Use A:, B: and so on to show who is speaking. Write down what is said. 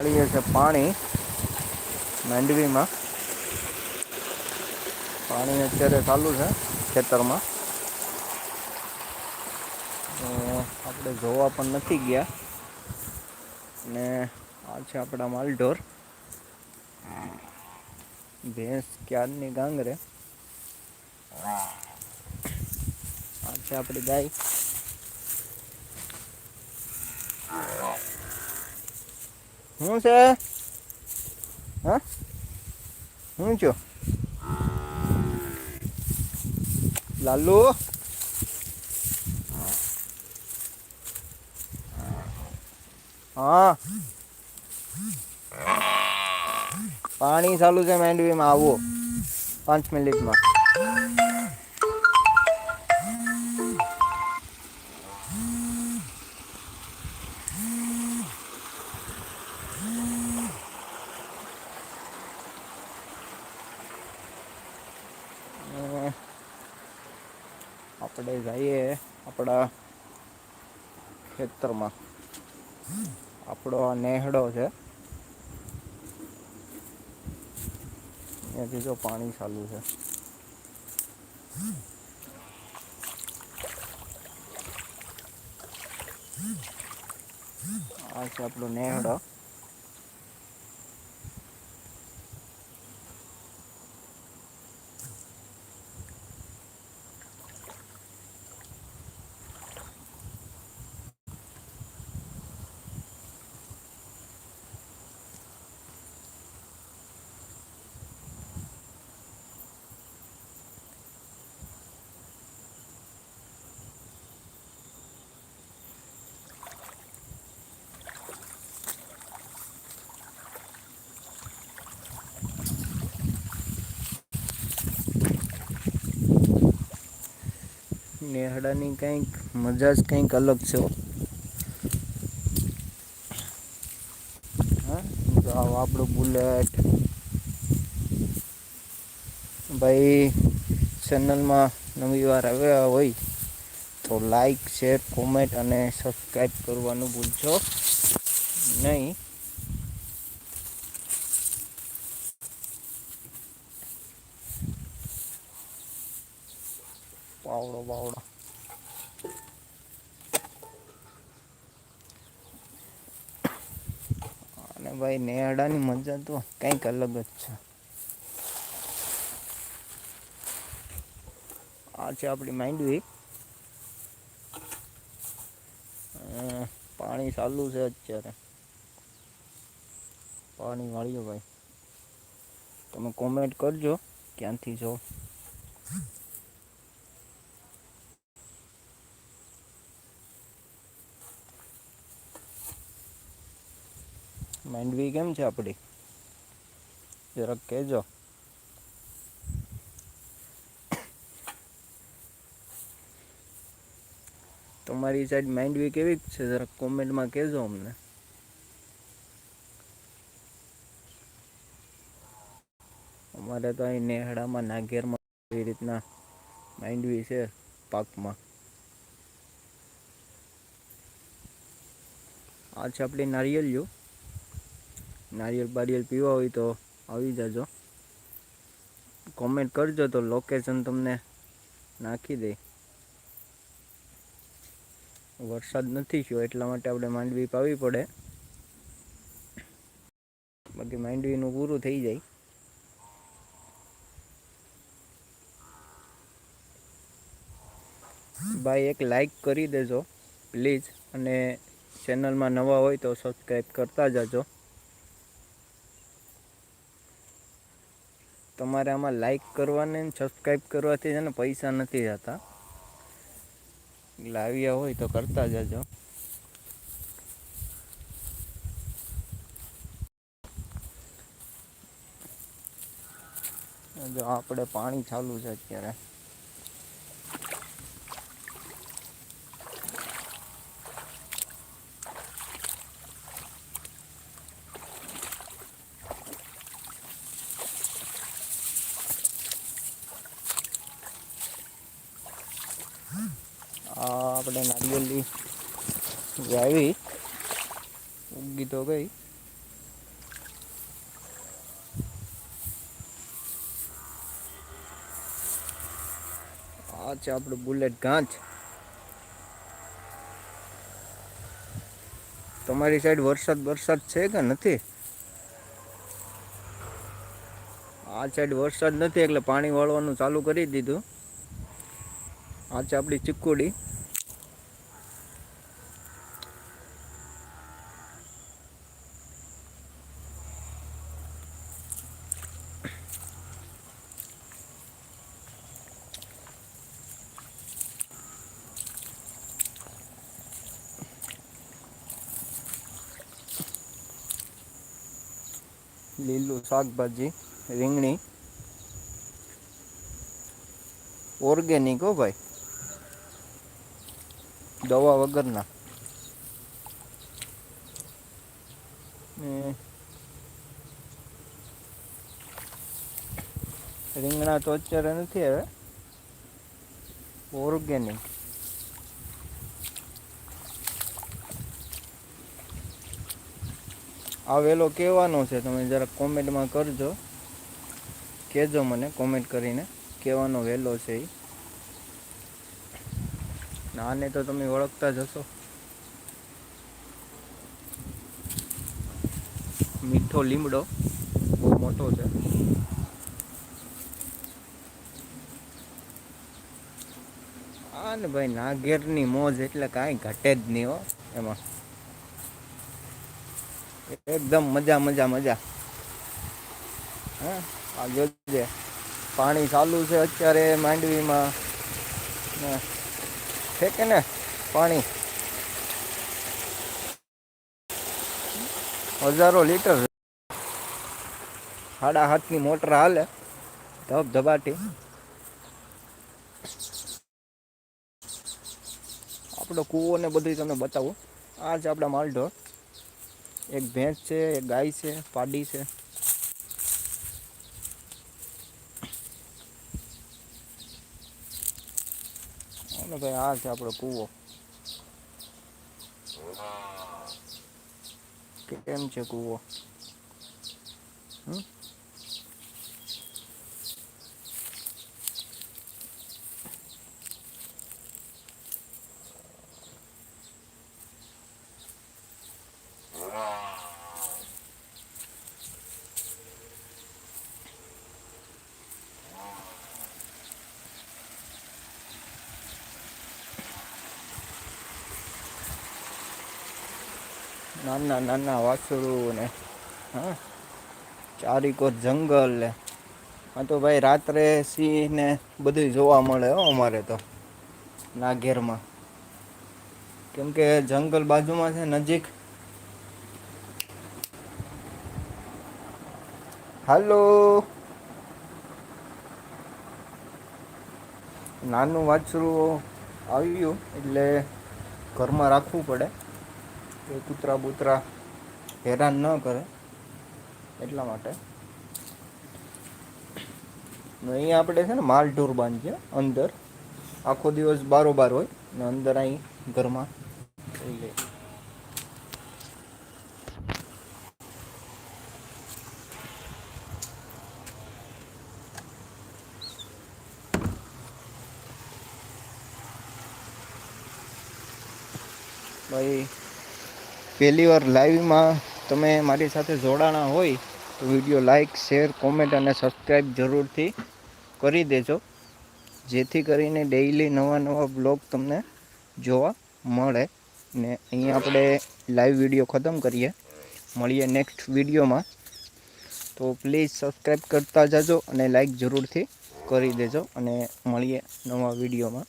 A: મળીએ છે પાણી. માંડવીમાં. પાણી અત્યારે ચાલુ છે ખેતરમાં. આપણે જોવા પણ નથી ગયા. ને આ છે આપણા માલઢોર. ભેંસ ક્યારની ગાંગરે? આ છે આપણી ગાય. હું છે? હા? હું છો? લાલુ? હા. પાણી ચાલુ છે મેન્ડવીમાં આવો. પાંચ મિનિટમાં. આપણે જઈએ આપણા ખેતરમાં. આપણો આ નેહડો છે. અહીંયાથી જો પાણી ચાલુ છે. આ છે આપણો નેહડો. નેહડાની કંઈક મજા જ કંઈક અલગ છે આવો આપણો બુલેટ. ભાઈ, ચેનલમાં નવી વાર આવ્યા હોય તો લાઈક, શેર, કોમેન્ટ અને સબસ્ક્રાઈબ કરવાનું ભૂલશો નહીં. પાવડો પાવડો અને ભાઈ નેહડાની મજા તો કંઈક અલગ જ છે. આ છે આપણી માંડવી. પાણી ચાલુ છે અત્યારે. પાણી વાળીઓ ભાઈ. તમે કોમેન્ટ કરજો, ક્યાંથી છો? માંડવી કેમ છે આપણી જરાક કહેજો. તમારી સાઈડ માંડવી કેવી છે? જરાક કોમેન્ટમાં કહેજો અમને. અમારે તો અહીં નેહડામાં, નાગેરમાં એવી રીતના માંડવી છે પાકમાં. આ છે આપણી નારિયેળિયું નારિયેળ બારિયેળ પીવા હોય તો આવી જાજો. કોમેન્ટ કરજો તો લોકેશન તમને નાખી દે. વરસાદ નથી થયો એટલા માટે આપણે માંડવી પાવી પડે. બાકી માંડવીનું પૂરું થઈ જાય. ભાઈ એક લાઈક કરી દેજો પ્લીઝ અને ચેનલમાં નવા હોય તો સબસ્ક્રાઈબ કરતા જાજો. તમારે આમાં લાઈક કરવાને સબસ્ક્રાઈબ કરવાથી છે ને પૈસા નથી જતા. એટલે આવ્યા હોય તો કરતા જજો. જો આપણે પાણી ચાલુ છે અત્યારે. આપણે નારિયેલી વાવી. ઉગી તો ગઈ. આ છે આપણું બુલેટ ગાંચ તમારી સાઈડ વરસાદ વરસાદ છે કે નથી? આ સાઈડ વરસાદ નથી એટલે પાણી વાળવાનું ચાલુ કરી દીધું. આ છે આપણી ચીકુડી. લીલું શાકભાજી રીંગણી. ઓર્ગેનિક હો ભાઈ. દવા વગરના. રીંગણા તો અત્યારે નથી હવે ઓર્ગેનિક આ વેલો કહેવાનો છે, તમે જરાક કોમેન્ટમાં કરજો. કહેજો મને, કોમેન્ટ કરીને. કહેવાનો વહેલો છે એ આને તો તમે ઓળખતા જ હશો. મીઠો લીમડો બહુ મોટો છે. આ ને ભાઈ નાગેરની મોજ એટલે કાંઈ ઘટે જ નહીં હો, એમાં. એકદમ મજા મજા મજા. હા, આ જોજે. પાણી ચાલુ છે અત્યારે માંડવીમાં. ફેંકે ને પાણી? હજારો લીટર. સાડા હાથની મોટર હાલે. ધબ ધબાટી. આપણો કૂવો ને બધું તમને બતાવું. આ છે આપણા માલઢોર એક ભેંસ છે, એક ગાય છે, પાડી છે. ભાઈ આ છે આપણો કૂવો. કેમ છે કૂવો? હમ? નાના નાના વાસળું ને, હા ચારીકોર જંગલ ને. હા તો ભાઈ રાત્રે સિંહ ને બધું જોવા મળે હો અમારે તો, નાગેરમાં. કેમ કે જંગલ બાજુમાં છે નજીક. હાલો. નાનું વાછરું આવ્યું એટલે ઘરમાં રાખવું પડે. કે કૂતરા બૂતરા હેરાન ન કરે એટલા માટે. અહીંયા આપણે છે ને માલ ઢોર બાંધીએ અંદર. આખો દિવસ બારોબાર હોય ને અંદર અહીં ઘરમાં રહી ભાઈ પહેલી વાર લાઈવમાં તમે મારી સાથે જોડાણા હોય તો વીડિયો લાઈક શેર કોમેન્ટ અને સબસ્ક્રાઈબ જરૂરથી કરી દેજો. જેથી કરીને ડેઈલી નવા નવા બ્લોગ તમને જોવા મળે ને અહીંયા આપણે લાઈવ વીડિયો ખતમ કરીએ. મળીએ નેક્સ્ટ વિડીયોમાં. તો પ્લીઝ સબસ્ક્રાઈબ કરતા જાજો અને લાઈક જરૂરથી કરી દેજો અને મળીએ નવા વિડીયોમાં.